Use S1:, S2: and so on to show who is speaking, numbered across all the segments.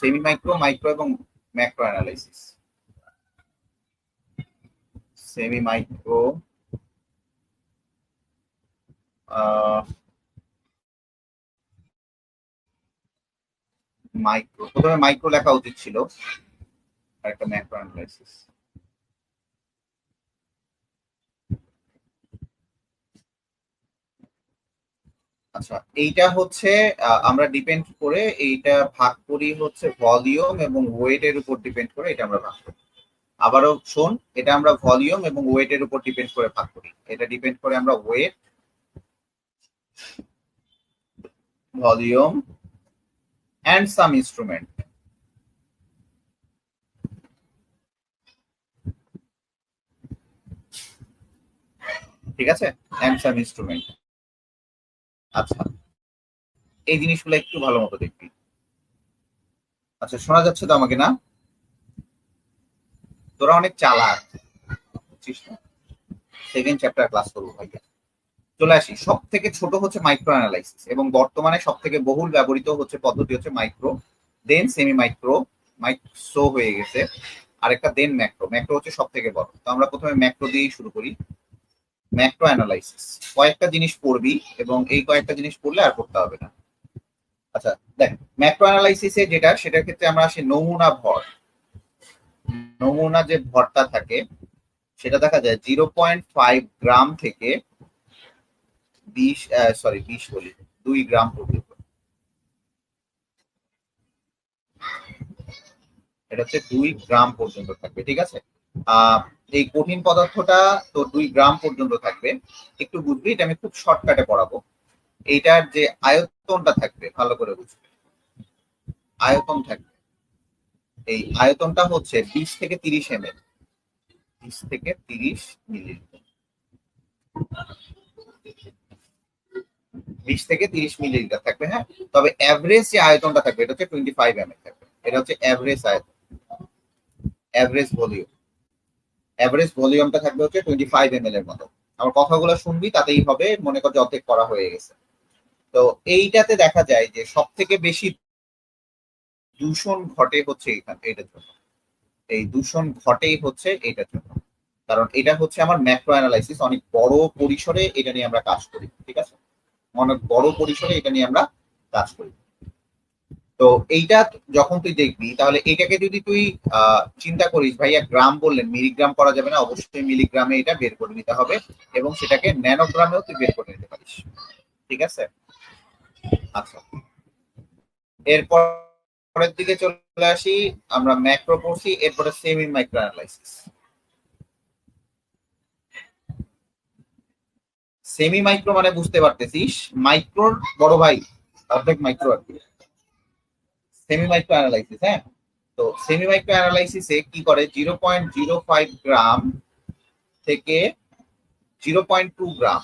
S1: Semi micro micro এবং macro analysis semi micro micro প্রথমে micro লেখা উচিত ছিল একটা ম্যাক্রো অ্যানালাইসিস আচ্ছা এইটা হচ্ছে আমরা ডিপেন্ড করে এইটা ভাগ করি হচ্ছে ভলিউম এবং ওয়েটের উপর ডিপেন্ড করে এটা আমরা ভাগ করি। আবারও শোন, এটা আমরা ভলিউম এবং ওয়েটের উপর ডিপেন্ড করে ভাগ করি। এটা ডিপেন্ড করে আমরা weight volume and some instrument ঠিক আছে? অ্যান্ড সাম ইনস্ট্রুমেন্ট আচ্ছা। এই জিনিসগুলো একটু ভালো মতো দেখবি। আচ্ছা শোনা যাচ্ছে তো আমাকে না? তোরা অনেক চালাক, বুঝছিস না? সেকেন্ড চ্যাপ্টার ক্লাস করব ভাইয়া। চলে আসি। সব থেকে ছোট হচ্ছে মাইক্রো অ্যানালাইসিস এবং বর্তমানে সব থেকে বহুল ব্যবহৃত হচ্ছে পদ্ধতি হচ্ছে micro then semi micro micro হয়ে গেছে। আরেকটা দেন ম্যাক্রো ম্যাক্রো হচ্ছে সব থেকে বড়। তো আমরা প্রথমে ম্যাক্রো দিয়েই শুরু করি। ম্যাক্রো অ্যানালাইসিস কয়েকটা জিনিস পড়বি এবং এই কয়েকটা জিনিস পড়লে আর পড়তে হবে না। আচ্ছা দেখ ম্যাক্রো অ্যানালাইসিসে যেটা, সেটার ক্ষেত্রে আমরা আসি নমুনা ভর। নমুনা যে ভরটা থাকে, সেটা দেখা যায় জিরো পয়েন্ট ফাইভ গ্রাম থেকে বিশ সরি বিশ বলি, দুই গ্রাম পর্যন্ত। এটা হচ্ছে দুই গ্রাম পর্যন্ত থাকবে, ঠিক আছে? আহ এই কঠিন পদার্থটা তো দুই গ্রাম পর্যন্ত থাকবে। একটু বুঝবি, এটা আমি খুব শর্টকাটে পড়াবো। এইটার যে আয়তনটা থাকবে, ভালো করে বুঝবে। আয়তন থাকবে। এই আয়তনটা হচ্ছে বিশ থেকে তিরিশ এম এল বিশ থেকে তিরিশ মিলিলিটার বিশ থেকে তিরিশ মিলিলিটার থাকবে হ্যাঁ? তবে অ্যাভারেজ যে আয়তনটা থাকবে, এটা হচ্ছে টোয়েন্টি ফাইভ এম থাকবে। এটা হচ্ছে অ্যাভারেজ আয়তন। অ্যাভারেজ ভলিউম অ্যাভারেজ ভলিউমটা থাকবে হচ্ছে টোয়েন্টি ফাইভ এম এর মতো। আমার কথাগুলো শুনবি, তাতেই হবে, মনে কর যে অর্ধেক করা হয়ে গেছে। তো এইটাতে দেখা যায় যে সব থেকে বেশি দূষণ ঘটে হচ্ছে এইটার জন্য। এই দূষণ ঘটেই হচ্ছে এইটার জন্য। কারণ এটা হচ্ছে আমার ম্যাক্রো অ্যানালাইসিস অনেক বড় পরিসরে এটা নিয়ে আমরা কাজ করি, ঠিক আছে? অনেক বড় পরিসরে এটা নিয়ে আমরা কাজ করি। তো এইটা যখন তুই দেখবি, তাহলে এটাকে যদি তুই চিন্তা করিস, ভাইয়া গ্রাম বললেন, মিলিগ্রাম করা যাবে না, অবশ্যই মিলিগ্রামে এটা বের করে নিতে হবে এবং সেটাকে ন্যানোগ্রামেও তুই বের করে নিতে পারিস। ঠিক আছে? আচ্ছা। এরপর, পরের দিকে চলে আসি, আমরা ম্যাক্রো পড়ছি, এরপরে semi micro analysis semi micro মানে বুঝতে পারতেছিস, মাইক্রোর, বড় ভাই, অর্ধেক মাইক্রো আর কি। সেমি মাইক্রো অ্যানালাইসিস হ্যাঁ তো সেমি মাইক্রো অ্যানালাইসিসে কি করে? Zero point zero five gram থেকে zero point two gram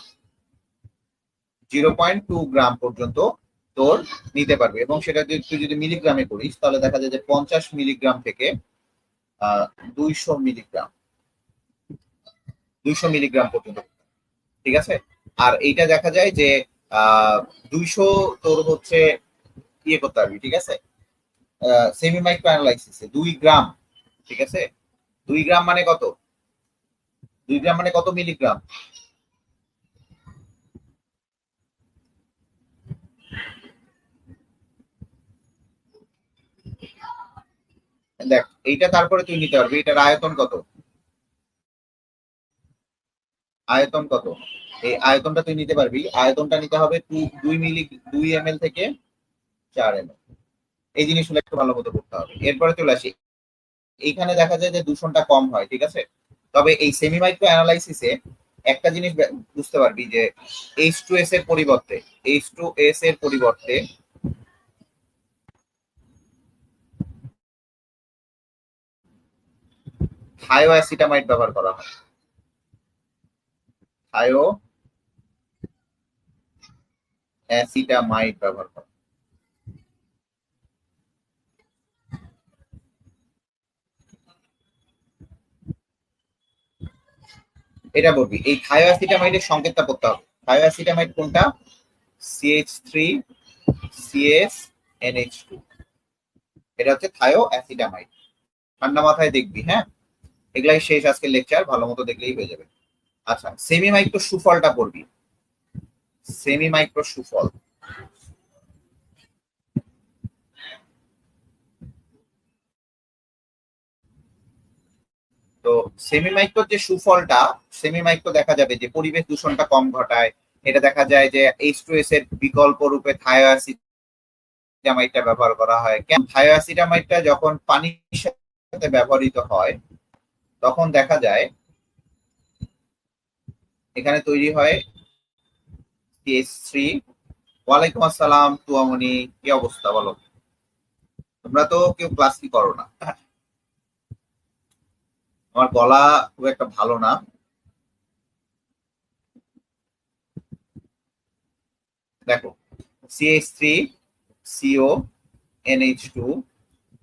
S1: zero point two gram পর্যন্ত তোর নিতে পারবে। এবং সেটা যদি তুই যদি মিলিগ্রামে করিস, তাহলে দেখা যায় যে পঞ্চাশ মিলিগ্রাম থেকে দুইশো মিলিগ্রাম দুইশো মিলিগ্রাম পর্যন্ত। ঠিক আছে? আর এইটা দেখা যায় যে দুইশো তোর হচ্ছে ইয়ে করতে পারবি, ঠিক আছে? সেমি মাইক্রো অ্যানালাইসিসে দুই গ্রাম, ঠিক আছে? দুই গ্রাম মানে কত? দুই গ্রাম মানে কত মিলিগ্রাম? দেখ, এইটা তারপরে তুই নিতে পারবি, এটার আয়তন কত? আয়তন কত? এই আয়তনটা তুই নিতে পারবি, আয়তনটা নিতে হবে দুই মিলি, দুই এম থেকে চার এম এই জিনিসগুলো একটু ভালো মতো করতে হবে। এরপরে চলে আসি। এইখানে দেখা যায় যে দূষণটা কম হয়, ঠিক আছে? তবে এই সেমি মাইক্রো অ্যানালাইসিসে একটা জিনিস বুঝতে পারবি যে এইচ টু এস এর পরিবর্তে এইচ টু এস এর পরিবর্তে থায়ো অ্যাসিটামাইড ব্যবহার করা হয়। থায়ো অ্যাসিটামাইড ব্যবহার করা এটা বলবি। এই থায়োঅ্যাসিটামাইডের সংকেতটা পড়তে হবে। থায়োঅ্যাসিটামাইড কোনটা? সিএইচ থ্রি সিএস টু এটা হচ্ছে থায়ো অ্যাসিডামাইড ঠান্ডা মাথায় দেখবি হ্যাঁ? এগুলাই শেষ আজকে লেকচার ভালো মতো দেখলেই হয়ে যাবে। আচ্ছা সেমি মাইক্রো সুফলটা পড়বি। সেমি মাইক্রো সুফল তো সেমি মাইক্রোর যে সুফলটা সেমি মাইক্রো দেখা যাবে যে পরিবেশ দূষণটা কম ঘটায়। এটা দেখা যায় যে এইচ টু এস এর বিকল্প রূপে থায়োঅ্যাসিডামাইডটা ব্যবহার করা হয়। কেন থায়োঅ্যাসিডামাইডটা যখন পানির সাথে ব্যবহৃত হয়, তখন দেখা যায় এখানে তৈরি হয় সিএস থ্রি ওয়ালাইকুম আসসালাম, তুয়ামনি, কি অবস্থা বলো? তোমরা তো কেউ ক্লাস কি করো না। আমার গলা খুব একটা ভালো না। দেখো CH three CO NH two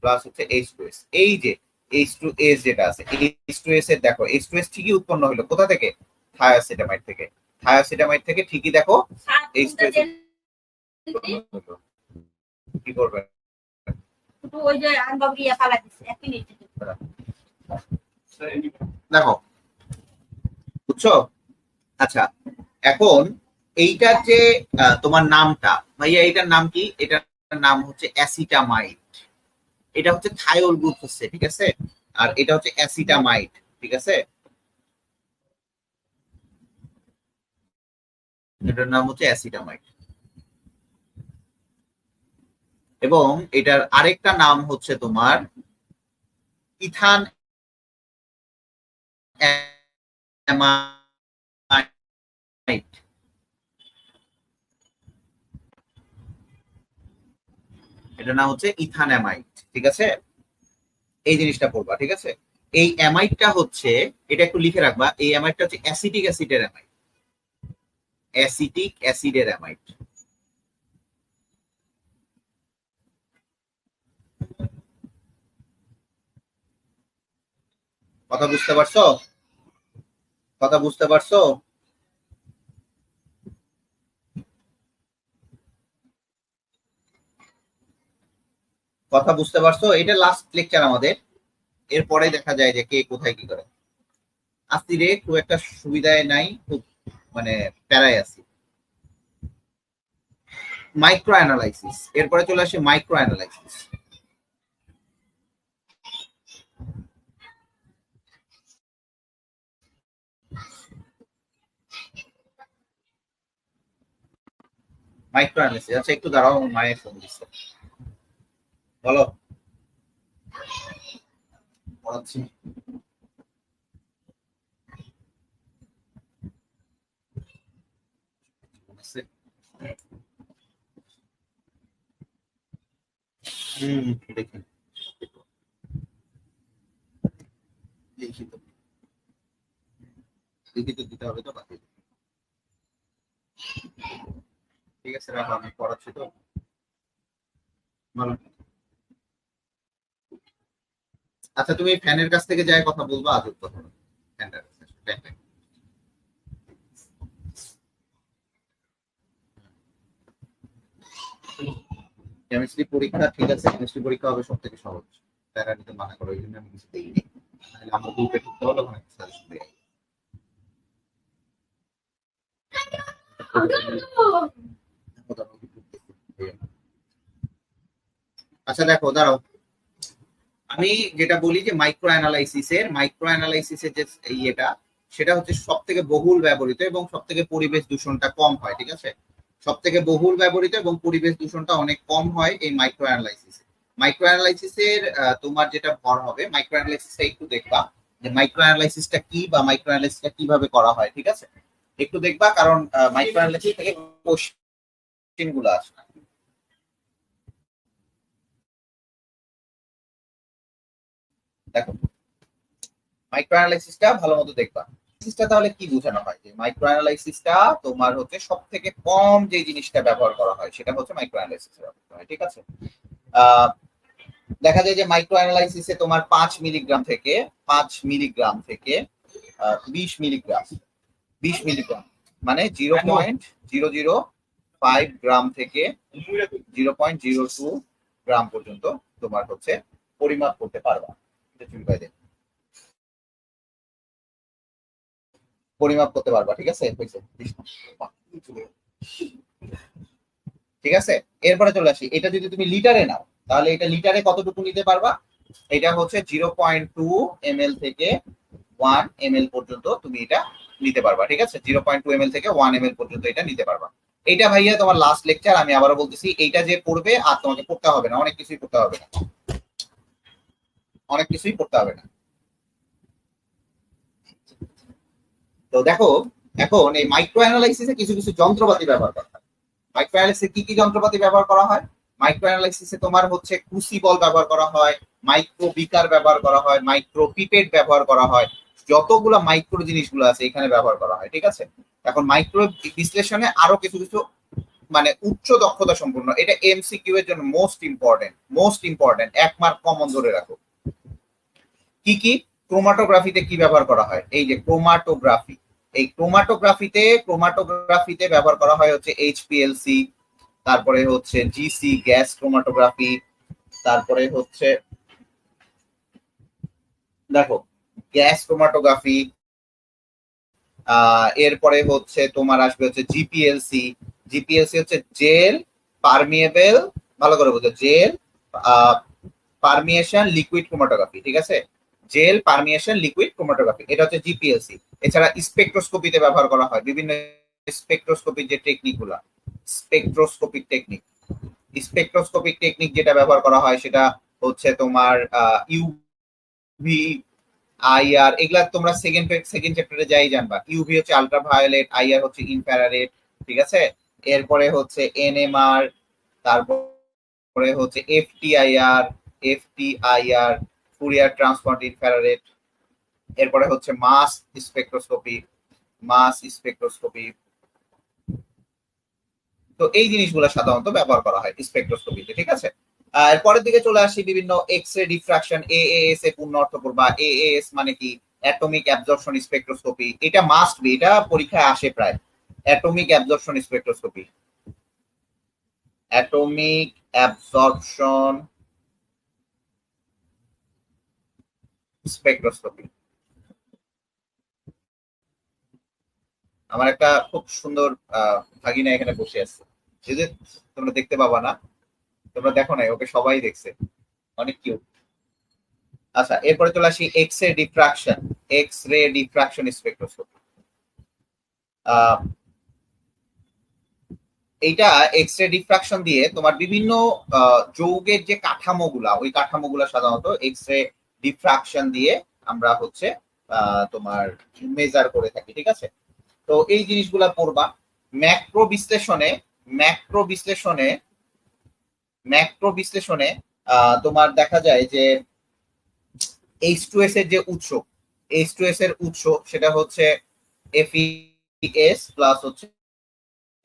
S1: plus হচ্ছে এইচ টু এস এই যে এইচ টু এস যেটা আছে এইচ টু এস এর দেখো এইচ টু এস ঠিকই উৎপন্ন হলো। কোথা থেকে? থায়োসিটামাইড থেকে। থায়োসিটামাইড থেকে ঠিকই দেখো এই স্টেজ কি করবে?
S2: ওই যে আনবাবু ইয়া ফালা দিচ্ছে এক মিনিট।
S1: দেখো, বুঝছ? আচ্ছা এখন এইটার যে তোমার নামটা, ভাইয়া এটার নাম কি? এটার নাম হচ্ছে অ্যাসিটামাইড এটা হচ্ছে থায়োল গ্রুপ হচ্ছে, ঠিক আছে? আর এটা হচ্ছে অ্যাসিটামাইড ঠিক আছে? এটার নাম হচ্ছে অ্যাসিটামাইড এবং এটার আরেকটা নাম হচ্ছে তোমার ইথান অ্যামাইড এটার নাম হচ্ছে ইথানামাইড ঠিক আছে? এই জিনিসটা পড়বা, ঠিক আছে? এই অ্যামাইডটা হচ্ছে, এটা একটু লিখে রাখবা, এই অ্যামাইডটা হচ্ছে অ্যাসিটিক অ্যাসিডের অ্যামাইড। অ্যাসিটিক অ্যাসিডের অ্যামাইড। কথা বুঝতে পারছ? কথা বুঝতে পারছ? কথা বুঝতে পারছ? এটা লাস্ট লেকচার আমাদের। এরপরে দেখা যায় যে কে কোথায় কি করে। আস্তি রে খুব একটা সুবিধায় নাই, খুব মানে প্যারায় আছি। মাইক্রো অ্যানালাইসিস এরপরে চলে আসে মাইক্রো অ্যানালাইসিস মাইক্রো অ্যানালাইসিস আচ্ছা একটু দাঁড়াও, মায়ের ফোন দিচ্ছে। বলো। পড়াচ্ছি দেখি। দেখি তো, দিতে হবে তো বাকি। ঠিক আছে রাখো আমি পড়াচ্ছি তো। আচ্ছা তুমি ফ্যানের কাছ থেকে যাই কথা বলব কাছে, কেমিস্ট্রি পরীক্ষা ঠিক আছে কেমিস্ট্রি পরীক্ষা হবে সব থেকে সহজ। প্যারা নিতে মানা করো এই জন্য আমি কিছু নাহলে আমরা গ্রুপে ঢুকতে হলে ওখানে সাজেশন দেয় আচ্ছা দেখো, দাঁড়াও। আমি যেটা বলি যে মাইক্রো অ্যানালাইসিসের মাইক্রো অ্যানালাইসিসের যে ইয়েটা, সেটা হচ্ছে সব থেকে বহুল ব্যবহৃত এবং সব থেকে পরিবেশ দূষণটা কম হয়, ঠিক আছে? সব থেকে বহুল ব্যবহৃত এবং পরিবেশ দূষণটা অনেক কম হয় এই মাইক্রো অ্যানালাইসিসে মাইক্রো অ্যানালাইসিসের তোমার যেটা ভর হবে মাইক্রো অ্যানালাইসিসটা একটু দেখবা যে মাইক্রো অ্যানালাইসিসটা কি বা মাইক্রো অ্যানালাইসিসটা কীভাবে করা হয়, ঠিক আছে? একটু দেখবা কারণ মাইক্রো অ্যানালাইসিস থেকে আসবে দেখো মাইক্রো অ্যানালাইসিসটা ভালো মতো দেখবা। অ্যানালাইসিসটা তাহলে কি বোঝানো হয়? যে মাইক্রো অ্যানালাইসিসটা তোমার হচ্ছে সব থেকে কম যে জিনিসটা ব্যবহার করা হয় সেটা হচ্ছে মাইক্রো অ্যানালাইসিস হয় ঠিক আছে? আহ, দেখা যায় যে মাইক্রো অ্যানালাইসিসে তোমার পাঁচ মিলিগ্রাম থেকে পাঁচ মিলিগ্রাম থেকে বিশ মিলিগ্রাম বিশ মিলিগ্রাম মানে zero point zero zero five gram থেকে zero point zero two gram পর্যন্ত তোমার হচ্ছে পরিমাপ করতে পারবা। পরিমাপ করতে পারবা, ঠিক আছে? ঠিক আছে? এরপরে চলে আসি। এটা যদি তুমি লিটারে নাও, তাহলে এটা লিটারে কতটুকু নিতে পারবা? এটা হচ্ছে জিরো পয়েন্ট টু এম থেকে ওয়ান এম পর্যন্ত তুমি এটা নিতে পারবা, ঠিক আছে? জিরো পয়েন্ট টু এম থেকে ওয়ান এম পর্যন্ত এটা নিতে পারবা। এটা ভাইয়া তোমার লাস্ট লেকচার আমি আবারও বলতেছি, এইটা যে পড়বে আর তোমাকে পড়তে হবে না, অনেক কিছুই পড়তে হবে না। অনেক কিছুই পড়তে হবে না। তো দেখো, এখন এই মাইক্রো অ্যানালাইসিসে কিছু কিছু যন্ত্রপাতি ব্যবহার করা হয়। মাইক্রো অ্যানালাইসিসে কি কি যন্ত্রপাতি ব্যবহার করা হয়? মাইক্রো অ্যানালাইসিসে তোমার হচ্ছে ক্রুসিবল ব্যবহার করা হয় মাইক্রো বিকার ব্যবহার করা হয় মাইক্রো পিপেট ব্যবহার করা হয়। যতগুলো মাইক্রো জিনিসগুলো আছে এখানে ব্যবহার করা হয়, ঠিক আছে? এখন মাইক্রো বিশ্লেষণে আরও কিছু কিছু মানে উচ্চ দক্ষতা সম্পূর্ণ এটা এমসিকিউ এর জন্য মোস্ট ইম্পর্টেন্ট মোস্ট ইম্পর্টেন্ট এক মার্ক কমন ধরে রাখো। কি কি? ক্রোমাটোগ্রাফিতে কি ব্যবহার করা হয়? এই যে ক্রোমাটোগ্রাফি এই ক্রোমাটোগ্রাফিতে ক্রোমাটোগ্রাফিতে ব্যবহার করা হয় হচ্ছে এইচপিএলসি তারপরে হচ্ছে জিসি গ্যাস ক্রোমাটোগ্রাফি তারপরে হচ্ছে, দেখো গ্যাস ক্রোমাটোগ্রাফি এরপরে হচ্ছে তোমার আসবে হচ্ছে জিপিএলসি জিপিএলসি হচ্ছে জেল, পারমিয়েবল, ভালো করে বুঝো, জেল পারমিয়েশন, লিকুইড ক্রোমাটোগ্রাফি, ঠিক আছে? জেল, পারমিয়েশন, লিকুইড ক্রোমাটোগ্রাফি, এটা হচ্ছে জিপিএলসি এছাড়া স্পেকট্রোস্কোপিতে ব্যবহার করা হয়, বিভিন্ন স্পেকট্রোস্কোপির যে টেকনিকগুলা, স্পেকট্রোস্কোপিক টেকনিক স্পেকট্রোস্কোপিক টেকনিক যেটা ব্যবহার করা হয়, সেটা হচ্ছে তোমার ইউভি আইআর এগুলা তোমরা সেকেন্ড সেকেন্ড চ্যাপ্টারে যাই জানবা। ইউভি হচ্ছে আলট্রাভায়োলেট আইআর হচ্ছে ইনফ্রারেড ঠিক আছে? এরপরে হচ্ছে এনএমআর তারপরে হচ্ছে FTIR FTIR Fourier transform infrared এরপরে হচ্ছে মাস স্পেকট্রোস্কোপি মাস স্পেকট্রোস্কোপি তো এই জিনিসগুলো সাধারণত ব্যবহার করা হয় স্পেকট্রোস্কোপিতে ঠিক আছে? আর পরের দিকে চলে আসি বিভিন্ন এক্স রে ডিফ্রাকশন এএএস এ পূর্ণ অর্থ করবা এএএস মানে কি? অ্যাটমিক অ্যাবজর্পশন স্পেকট্রোস্কোপি এটা মাস্ট বি এটা পরীক্ষায় আসে প্রায়। Atomic absorption spectroscopy atomic absorption spectroscopy আমার একটা খুব সুন্দর ভাগিনা এখানে বসে আছে। যদি তোমরা দেখতে পাবা না তোমরা দেখো নাই, ওকে সবাই দেখছে। অনেক কিউট আচ্ছা এরপরে চলে আসি X ray diffraction X ray diffraction spectroscopy এইটা এক্স রে ডিফ্রাকশন দিয়ে তোমার বিভিন্ন যৌগের যে কাঠামোগুলা, ওই কাঠামোগুলা সাধারণত এক্স রে ডিফ্রাকশন দিয়ে আমরা হচ্ছে তোমার মেজার করে থাকি, ঠিক আছে? তো এই জিনিসগুলা পড়বা। ম্যাক্রো বিশ্লেষণে ম্যাক্রো বিশ্লেষণে ম্যাক্রো বিশ্লেষণে তোমার দেখা যায় যে এইচ টু এস এর যে উৎস এইচ টু এস এর উৎস সেটা হচ্ছে এফইএস প্লাস হচ্ছে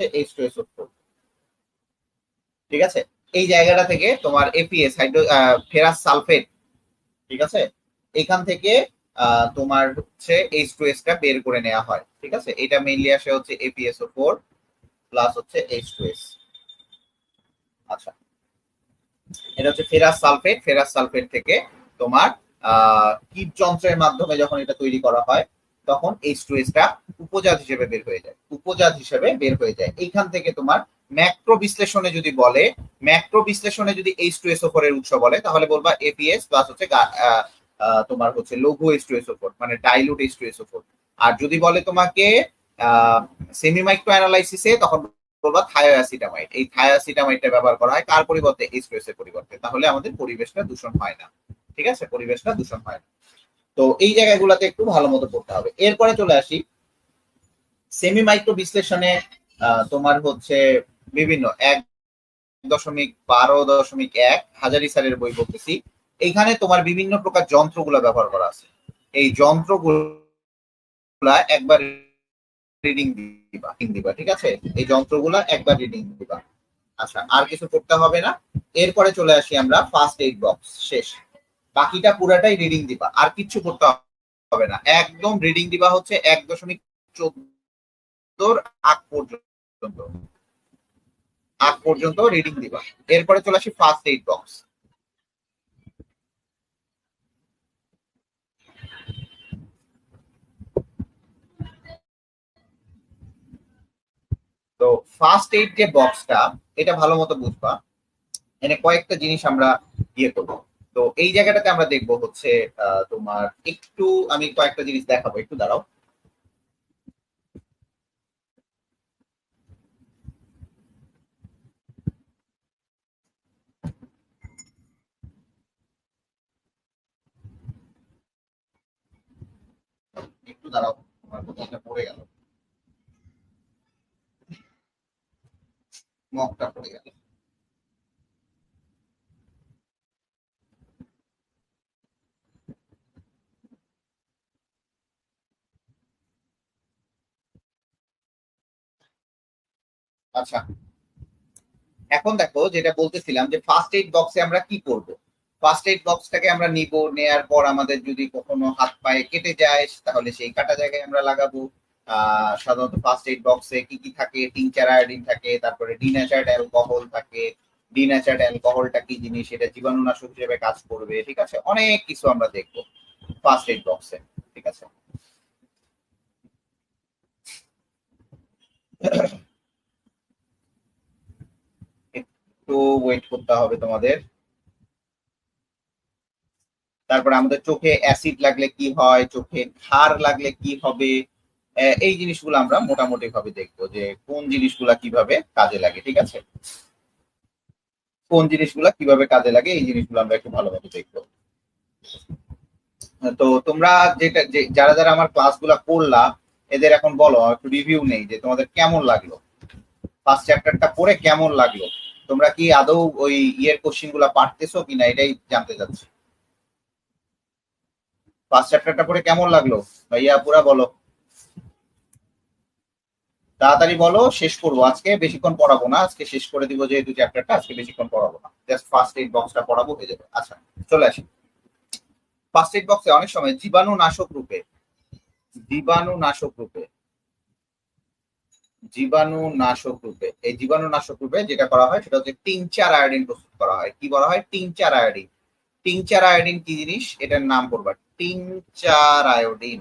S1: এইচ টু এস ঠিক আছে? এই জায়গাটা থেকে তোমার এপিএস হাইড্রো ফেরাস সালফেট ঠিক আছে? এখান থেকে তোমার হচ্ছে এইচ টু এস টা বের করে নেওয়া হয়, ঠিক আছে? এটা মেইনলি আসে হচ্ছে এপিএসও ফোর প্লাস হচ্ছে এইচ টু এস আচ্ছা। এটা হচ্ছে ফেরাস সালফেট ফেরাস সালফেট থেকে তোমার কীট যন্ত্রের মাধ্যমে যখন এটা তৈরি করা হয়, তখন এইচ টু এস টা উপজাত হিসেবে বের হয়ে যায়, উপজাত হিসেবে বের হয়ে যায়। এইখান থেকে তোমার ম্যাক্রো বিশ্লেষণে যদি বলে, ম্যাক্রো বিশ্লেষণে যদি এইচ টু এস এর উৎস বলে, তাহলে বলবা এপিএস প্লাস হচ্ছে তোমার হচ্ছে লঘু এইচ টু এস ফোর মানে ডাইলুট এইচ টু এস আর যদি বলে তোমাকে সেমি মাইক্রো অ্যানালাইসিসে তখন বলবা থায়োঅ্যাসিটামাইড এই থায়োঅ্যাসিটামাইডটা ব্যবহার করা হয় কার পরিবর্তে? এইচ টু এর পরিবর্তে। তাহলে আমাদের পরিবেশটা দূষণ হয় না। ঠিক আছে? পরিবেশটা দূষণ হয় না। তো এই জায়গাগুলোতে একটু ভালো মতো পড়তে হবে। এরপরে চলে আসি। সেমি মাইক্রো বিশ্লেষণে তোমার হচ্ছে বিভিন্ন এক দশমিক বারো দশমিক এক হাজারি সালের বই বলতেছি এইখানে তোমার বিভিন্ন প্রকার যন্ত্রগুলো ব্যবহার করা আছে। এই যন্ত্রগুলা একবার রিডিং দিবা দিবা, ঠিক আছে? এই যন্ত্রগুলা একবার রিডিং দিবা। আচ্ছা আর কিছু করতে হবে না। এরপরে চলে আসি আমরা ফার্স্ট এইড বক্স শেষ। বাকিটা পুরাটাই রিডিং দিবা, আর কিচ্ছু করতে হবে না। একদম রিডিং দিবা হচ্ছে এক দশমিক চোদ্দোর আগ পর্যন্ত। আগ পর্যন্ত রিডিং দিবা। এরপরে চলে আসি first aid box first aid যে বক্সটা এটা ভালো মতো বুঝবা। এনে কয়েকটা জিনিস আমরা ইয়ে করব। তো এই জায়গাটাতে আমরা দেখব হচ্ছে তোমার একটু, আমি কয়েকটা জিনিস দেখাবো। একটু দাঁড়াও। একটু দাঁড়াও কোথাও পড়ে গেল। মগটা পড়ে গেল। আচ্ছা এখন দেখো যেটা বলতেছিলাম যে ফার্স্ট এইড বক্সে আমরা কি করব? ফার্স্ট এইড বক্সটাকে আমরা নিব, নেয়ার পর আমাদের যদি কখনো হাত পায়ে কেটে যায়, তাহলে সেই কাটা জায়গায় আমরা লাগাবো। সাধারণত ফার্স্ট এইড বক্সে কি কি থাকে? টিংচার আয়োডিন থাকে, তারপরে ডিন্যাচার্ড অ্যালকোহল থাকে। ডিন্যাচার্ড অ্যালকোহলটা কি জিনিস? এটা জীবাণুনাশক হিসেবে কাজ করবে, ঠিক আছে? অনেক কিছু আমরা দেখব ফার্স্ট এইড বক্সে ঠিক আছে? একটু ওয়েট করতে হবে তোমাদের। তারপরে আমাদের চোখে অ্যাসিড লাগলে কি হয়? চোখে ক্ষার লাগলে কি হবে? এই জিনিসগুলো আমরা মোটামুটি ভাবে দেখব যে কোন জিনিসগুলা কীভাবে কাজে লাগে, ঠিক আছে? কোন জিনিসগুলা কীভাবে কাজে লাগে, এই জিনিসগুলো আমরা একটু ভালোভাবে দেখব। তো তোমরা যেটা যারা যারা আমার ক্লাসগুলা করলা, এদের এখন বলো একটু রিভিউ নেই যে তোমাদের কেমন লাগল? ফার্স্ট চ্যাপ্টারটা পড়ে কেমন লাগল? তোমরা কি আদৌ ওই ইয়ের কোশ্চিনগুলা পারতেছো কিনা, এটাই জানতে চাচ্ছি। ফার্স্ট চ্যাপ্টারটা পড়ে কেমন লাগল? ভাইয়া পুরা বলো। তাড়াতাড়ি বলো, শেষ করব। আজকে বেশিক্ষণ পড়াবো না, আজকে শেষ করে দিব যে যেহেতু চ্যাপ্টারটা আজকে বেশিক্ষণ পড়াবো না। জাস্ট ফার্স্ট এইড বক্সটা পড়াবো, হয়ে যাবে। আচ্ছা চলে আসি। ফার্স্ট এইড বক্সে অনেক সময় জীবাণু নাশক রূপে জীবাণু নাশক রূপে জীবাণু নাশক রূপে, এই জীবাণু নাশক রূপে যেটা করা হয়, সেটা হচ্ছে টিংচার আয়োডিন প্রস্তুত করা হয়। কি বলা হয়? টিংচার আয়োডিন টিংচার আয়োডিন কি জিনিস? এটার নাম করবা টিংচার আয়োডিন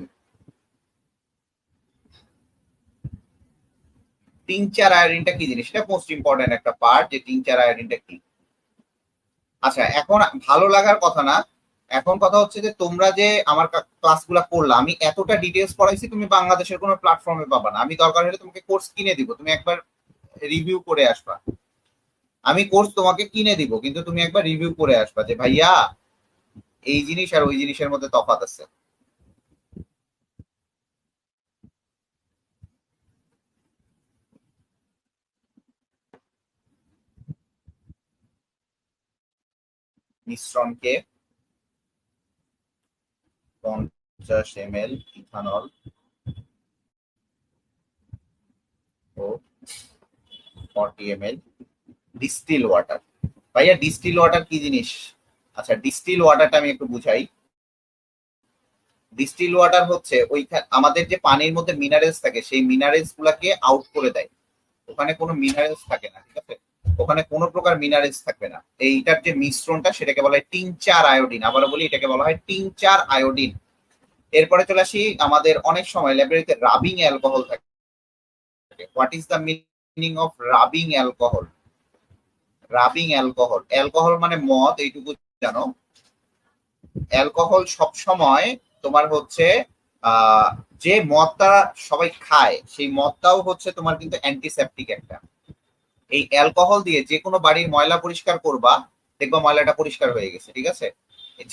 S1: টিংচার আয়োডিনটা কি জিনিস? এটা মোস্ট ইম্পর্টেন্ট একটা পার্ট যে টিংচার আয়োডিনটা কি। আচ্ছা এখন ভালো লাগার কথা না। এখন কথা হচ্ছে যে তোমরা যে আমার ক্লাসগুলো করলা, আমি এতটা ডিটেলস পড়াইছি তুমি বাংলাদেশের কোনো প্ল্যাটফর্মে পাবা না। আমি দরকার হলে তোমাকে কোর্স কিনে দিব। তুমি একবার রিভিউ করে আসবা। আমি কোর্স তোমাকে কিনে দিব, কিন্তু তুমি একবার রিভিউ করে আসবা যে ভাইয়া, এই জিনিস আর ওই জিনিসের মধ্যে তফাৎ আছে। মিশ্রণকে পঞ্চাশ এম এল ইথানল ও forty M L distil water. ভাইয়া, ডিস্টিল ওয়াটার কি জিনিস? আচ্ছা ডিস্টিল ওয়াটারটা আমি একটু বুঝাই। ডিস্টিল ওয়াটার হচ্ছে ওইখানে, আমাদের যে পানির মধ্যে মিনারেলস থাকে, সেই মিনারেলস গুলাকে আউট করে দেয়। ওখানে কোনো মিনারেলস থাকে না। ওখানে কোনো প্রকার মিনারেলস থাকবে না। এইটার যে মিশ্রণটা, সেটাকে বলা হয় টিংচার আয়োডিন আবারও বলি, এটাকে বলা হয় টিংচার আয়োডিন এরপরে চলে আসি, আমাদের অনেক সময় ল্যাবরেটরিতে রাবিং অ্যালকোহল থাকে। What is the meaning of rubbing alcohol rubbing alcohol alcohol মানে মদ, এইটুকু জানো। অ্যালকোহল সব সময় তোমার হচ্ছে যে মদটা সবাই খায়, সেই মদটাও হচ্ছে তোমার কিন্তু অ্যান্টিসেপটিক একটা। এই অ্যালকোহল দিয়ে যে কোনো বাড়ির ময়লা পরিষ্কার করবা, দেখবা ময়লাটা পরিষ্কার হয়ে গেছে, ঠিক আছে?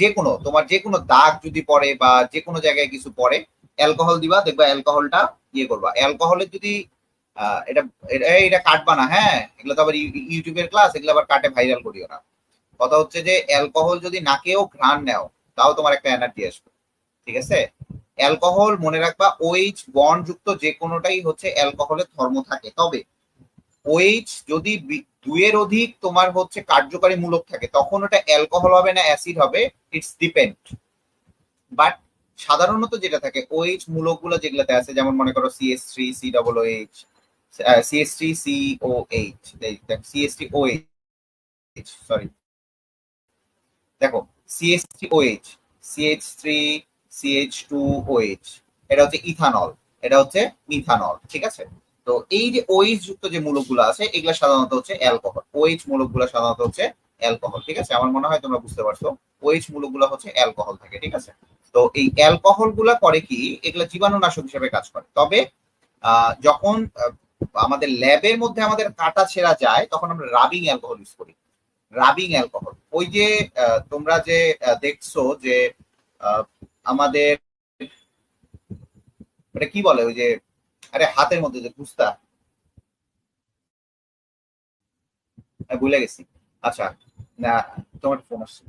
S1: যে কোনো তোমার যে কোনো দাগ যদি পড়ে বা যে কোনো জায়গায় কিছু পড়ে অ্যালকোহল দিবা, দেখবা অ্যালকোহলটা ইয়ে করবা। অ্যালকোহলের যদি এটা এটা কাটবা না হ্যাঁ? এগুলো তো আবার ইউটিউবের ক্লাস এগুলো আবার কাটে ভাইরাল করিও না। কথা হচ্ছে যে অ্যালকোহল যদি নাকেও ঘ্রাণ নেও, তাও তোমার একটা এনার্জি আসবে, ঠিক আছে? অ্যালকোহল মনে রাখবা ওএইচ বন্ড যুক্ত যে কোনোটাই হচ্ছে অ্যালকোহলের ধর্ম থাকে। তবে ওএইচ যদি বি- দুইয়ের অধিক তোমার হচ্ছে কার্যকারী মূলক থাকে, তখন ওটা অ্যালকোহল হবে না অ্যাসিড হবে ইটস ডিপেন্ড বাট সাধারণত যেটা থাকে ওএইচ মূলকগুলো যেগুলোতে আছে, যেমন মনে করো CS three C double H CS three C O H CS three O H sorry দেখো CS three O H CH three CH two O H এটা হচ্ছে ইথানল এটা হচ্ছে মিথানল ঠিক আছে? তো এই যে ওইচ যুক্ত যে মূলকগুলো আছে, এগুলো সাধারণত হচ্ছে অ্যালকোহল ওইচ মূলকগুলো সাধারণত হচ্ছে অ্যালকোহল ঠিক আছে? আমার মনে হয় তোমরা বুঝতে পারছ। ওইচ মূলকগুলো হচ্ছে অ্যালকোহল থাকে, ঠিক আছে? তো এই অ্যালকোহলগুলা করে কি? এগুলো জীবাণুনাশক হিসেবে কাজ করে। তবে যখন আমাদের ল্যাবের মধ্যে আমাদের কাটা ছেঁড়া যায়, তখন আমরা রাবিং অ্যালকোহল ইউজ করি। রাবিং অ্যালকোহল ওই যে তোমরা যে দেখছ যে আমাদের, এটা কি বলে? ওই যে আরে হাতের মধ্যে যে আহ, ভুলে গেছি। আচ্ছা না তোমার ফোন আসছে।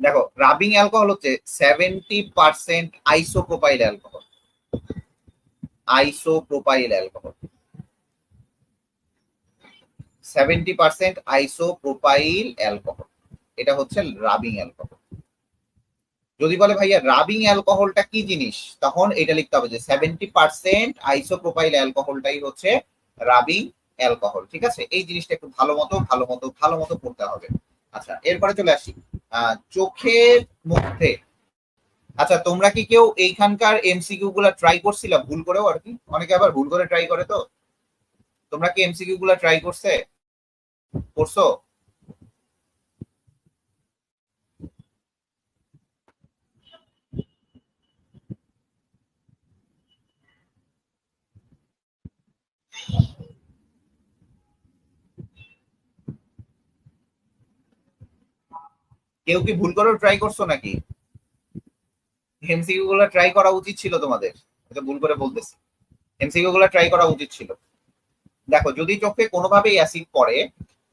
S1: দেখো রাবিং অ্যালকোহল হচ্ছে seventy percent isopropyl alcohol isopropyl alcohol seventy percent isopropyl alcohol এটা হচ্ছে রাবিং অ্যালকোহল যদি বলে ভাইয়া রাবিং অ্যালকোহলটা কি জিনিস? তখন এটা লিখতে হবে যে সেভেন্টি পার্সেন্ট আইসোপ্রোপাইল অ্যালকোহলটাই হচ্ছে রাবিং অ্যালকোহল ঠিক আছে? এই জিনিসটা একটু ভালো মতো ভালো মতো ভালো মতো পড়তে হবে। আচ্ছা এরপরে চলে আসি। চোখের মধ্যে। আচ্ছা তোমরা কি কেউ এইখানকার এমসিকিউ গুলা ট্রাই করছিলা? ভুল করেও আর কি। অনেকে আবার ভুল করে ট্রাই করে তো। তোমরা কি এমসিকিউ গুলা ট্রাই করছে? করছ? কেউ কি ভুল করেও ট্রাই করছ নাকি? এমসিকিউ গুলা ট্রাই করা উচিত ছিল তোমাদের। এটা ভুল করে বলতেছি। এমসিকিউ গুলা ট্রাই করা উচিত ছিল। দেখো, যদি চোখে কোনোভাবেই অ্যাসিড পড়ে,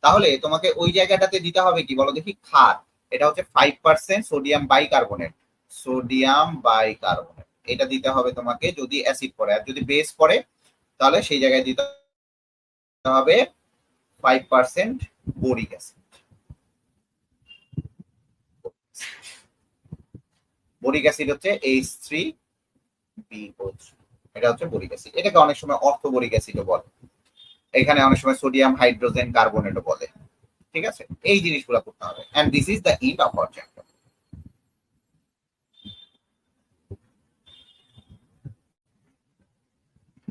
S1: তাহলে তোমাকে ওই জায়গাটাতে দিতে হবে কি বলো দেখি? খার এটা হচ্ছে five percent sodium bicarbonate sodium bicarbonate এটা দিতে হবে তোমাকে যদি অ্যাসিড পড়ে। আর যদি বেস পড়ে তাহলে সেই জায়গায় দিতে হবে five percent boric acid boric acid হচ্ছে এইচ থ্রি বি এটা হচ্ছে বোরিক অ্যাসিড এটাকে অনেক সময় অর্থ বোরিক অ্যাসিডও বলে। এখানে অনেক সময় সোডিয়াম হাইড্রোজেন কার্বনেটও বলে। ঠিক আছে? এই জিনিসগুলো করতে হবে। And this is the it of our